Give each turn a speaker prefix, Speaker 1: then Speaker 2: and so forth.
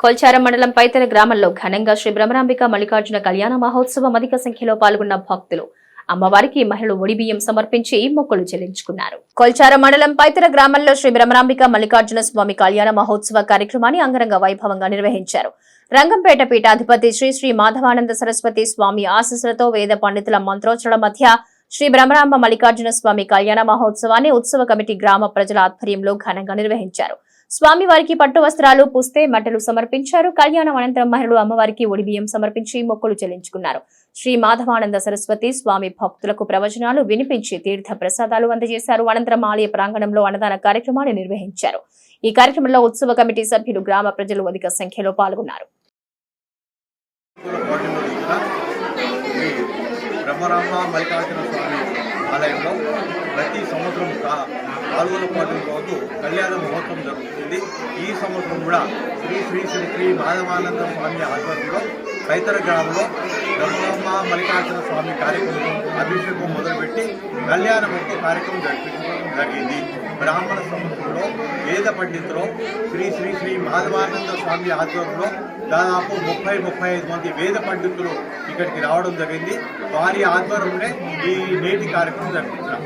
Speaker 1: కొల్చారం మండలం పైతన గ్రామంలో ఘనంగా శ్రీ భ్రమరాంబిక మల్లికార్జున కళ్యాణ మహోత్సవం అధిక సంఖ్యలో పాల్గొన్న భక్తులు అమ్మవారికి మహిళలు ఒడిబియ్యం సమర్పించి మొక్కులు చెల్లించుకున్నారు. కొల్చారం మండలం పైతన గ్రామంలో శ్రీ భ్రమరాంబిక మల్లికార్జున స్వామి కళ్యాణ మహోత్సవ కార్యక్రమాన్ని అంగరంగ వైభవంగా నిర్వహించారు. రంగంపేట పీఠాధిపతి శ్రీ శ్రీ మాధవానంద సరస్వతి స్వామి ఆశీస్సులతో వేద పండితుల మంత్రోచ్చరణ మధ్య శ్రీ భ్రమరాంబ మల్లికార్జున స్వామి కళ్యాణ మహోత్సవాన్ని ఉత్సవ కమిటీ గ్రామ ప్రజల ఆధ్వర్యంలో ఘనంగా నిర్వహించారు. స్వామి వారికి పట్టు వస్త్రాలు పుస్తే మట్టలు సమర్పించారు. కళ్యాణం అనంతరం మహిళలు అమ్మవారికి ఒడిబియ్యం సమర్పించి మొక్కులు చెల్లించుకున్నారు. శ్రీ మాధవానంద సరస్వతి స్వామి భక్తులకు ప్రవచనాలు వినిపించి తీర్థ ప్రసాదాలు అందజేశారు. అనంతరం ఆలయ ప్రాంగణంలో అన్నదాన కార్యక్రమాన్ని నిర్వహించారు. ఈ కార్యక్రమంలో ఉత్సవ కమిటీ సభ్యులు గ్రామ ప్రజలు అధిక సంఖ్యలో పాల్గొన్నారు.
Speaker 2: ఈ మల్లికార్జున స్వామి ఆలయంలో ప్రతి సంవత్సరం కా- పాల్గొన పాటు రోజు కళ్యాణ మహోత్సవం జరుగుతుంది. ఈ సంవత్సరం కూడా శ్రీ శ్రీ శ్రీ శ్రీ మాధవానంద స్వామి ఆధ్వర్యంలో రైతర గ్రామంలో బ్రహ్మరాంబ మల్లికార్జున స్వామి కార్యక్రమం అభిషేకం మొదలుపెట్టి కళ్యాణ మొత్తం కార్యక్రమం జరిపించడం జరిగింది. బ్రాహ్మణ సంవత్సరంలో వేద పండితులు శ్రీ శ్రీ శ్రీ మాధవానంద స్వామి ఆధ్వర్యంలో దాదాపు ముప్పై ముప్పై ఐదు మంది వేద పండితులు ఇక్కడికి రావడం జరిగింది. వారి ఆధ్వర్యంలో ఈ నేటి కార్యక్రమం జరిపించారు